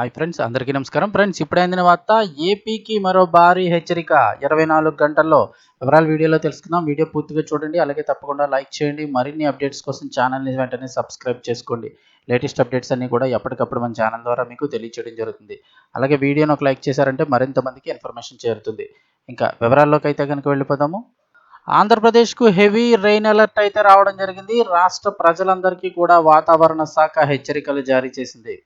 Hi friends అందరికీ నమస్కారం. Friends ఇప్పుడు అందిన వార్త ఏపీకి మరో భారీ హెచ్చరిక. ఇరవై నాలుగు గంటల్లో వివరాలు వీడియోలో తెలుసుకుందాం. వీడియో పూర్తిగా చూడండి. అలాగే తప్పకుండా లైక్ చేయండి. మరిన్ని అప్డేట్స్ కోసం ఛానల్ని వెంటనే సబ్స్క్రైబ్ చేసుకోండి. లేటెస్ట్ అప్డేట్స్ అన్ని కూడా ఎప్పటికప్పుడు మన ఛానల్ ద్వారా మీకు తెలియచేయడం జరుగుతుంది. అలాగే వీడియోను ఒక లైక్ చేశారంటే మరింత మందికి ఇన్ఫర్మేషన్ చేరుతుంది. ఇంకా వివరాల్లోకి అయితే కనుక వెళ్ళిపోదాము. ఆంధ్రప్రదేశ్కు హెవీ రెయిన్ అలర్ట్ అయితే రావడం జరిగింది. రాష్ట్ర ప్రజలందరికీ కూడా వాతావరణ శాఖ హెచ్చరికలు జారీ చేసింది.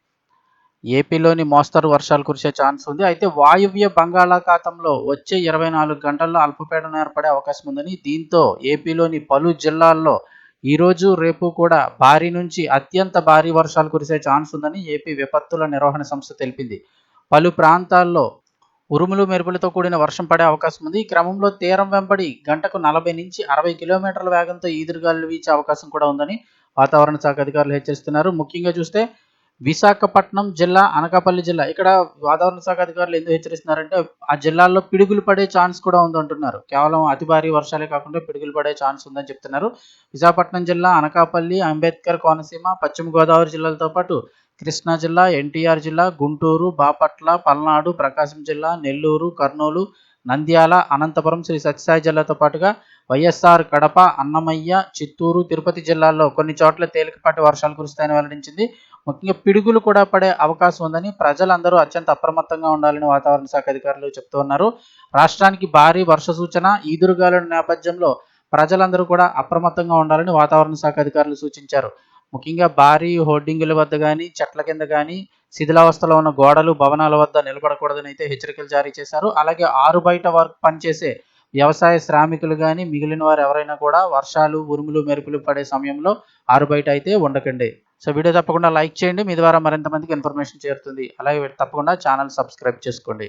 ఏపీలోని మోస్తరు వర్షాలు కురిసే ఛాన్స్ ఉంది. అయితే వాయువ్య బంగాళాఖాతంలో వచ్చే ఇరవై నాలుగు గంటల్లో అల్పపీడనం ఏర్పడే అవకాశం ఉందని దీంతో ఏపీలోని పలు జిల్లాల్లో ఈరోజు రేపు కూడా భారీ నుంచి అత్యంత భారీ వర్షాలు కురిసే ఛాన్స్ ఉందని ఏపీ విపత్తుల నిర్వహణ సంస్థ తెలిపింది. పలు ప్రాంతాల్లో ఉరుములు మెరుపులతో కూడిన వర్షం పడే అవకాశం ఉంది. ఈ క్రమంలో తీరం వెంబడి గంటకు నలభై నుంచి అరవై కిలోమీటర్ల వేగంతో ఈదురుగాలు వీచే అవకాశం కూడా ఉందని వాతావరణ శాఖ అధికారులు హెచ్చరిస్తున్నారు. ముఖ్యంగా చూస్తే విశాఖపట్నం జిల్లా అనకాపల్లి జిల్లా. ఇక్కడ వాతావరణ శాఖ అధికారులు ఎందుకు హెచ్చరిస్తున్నారంటే ఆ జిల్లాల్లో పిడుగులు పడే ఛాన్స్ కూడా ఉందంటున్నారు. కేవలం అతి భారీ వర్షాలే కాకుండా పిడుగులు పడే ఛాన్స్ ఉందని చెప్తున్నారు. విశాఖపట్నం జిల్లా అనకాపల్లి అంబేద్కర్ కోనసీమ పశ్చిమ గోదావరి జిల్లాలతో పాటు కృష్ణా జిల్లా ఎన్టీఆర్ జిల్లా గుంటూరు బాపట్ల పల్నాడు ప్రకాశం జిల్లా నెల్లూరు కర్నూలు నంద్యాల అనంతపురం శ్రీ సత్యసాయి జిల్లాతో పాటుగా వైఎస్ఆర్ కడప అన్నమయ్య చిత్తూరు తిరుపతి జిల్లాల్లో కొన్ని చోట్ల తేలికపాటి వర్షాలు కురుస్తాయని వెల్లడించింది. ముఖ్యంగా పిడుగులు కూడా పడే అవకాశం ఉందని ప్రజలందరూ అత్యంత అప్రమత్తంగా ఉండాలని వాతావరణ శాఖ అధికారులు చెప్తూ ఉన్నారు. రాష్ట్రానికి భారీ వర్ష సూచన ఈదురుగాలుల నేపథ్యంలో ప్రజలందరూ కూడా అప్రమత్తంగా ఉండాలని వాతావరణ శాఖ అధికారులు సూచించారు. ముఖ్యంగా భారీ హోర్డింగుల వద్ద కానీ చెట్ల కింద కానీ శిథిలావస్థలో ఉన్న గోడలు భవనాల వద్ద నిలబడకూడదని అయితే హెచ్చరికలు జారీ చేశారు. అలాగే ఆరు బయట వర్క్ పనిచేసే వ్యవసాయ శ్రామికులు కానీ మిగిలిన వారు ఎవరైనా కూడా వర్షాలు ఉరుములు మెరుపులు పడే సమయంలో ఆరు బయట అయితే ఉండకండి. సో వీడియో తప్పకుండా లైక్ చేయండి. మీ ద్వారా మరింత మందికి ఇన్ఫర్మేషన్ చేరుతుంది. అలాగే తప్పకుండా ఛానల్ సబ్స్క్రైబ్ చేసుకోండి.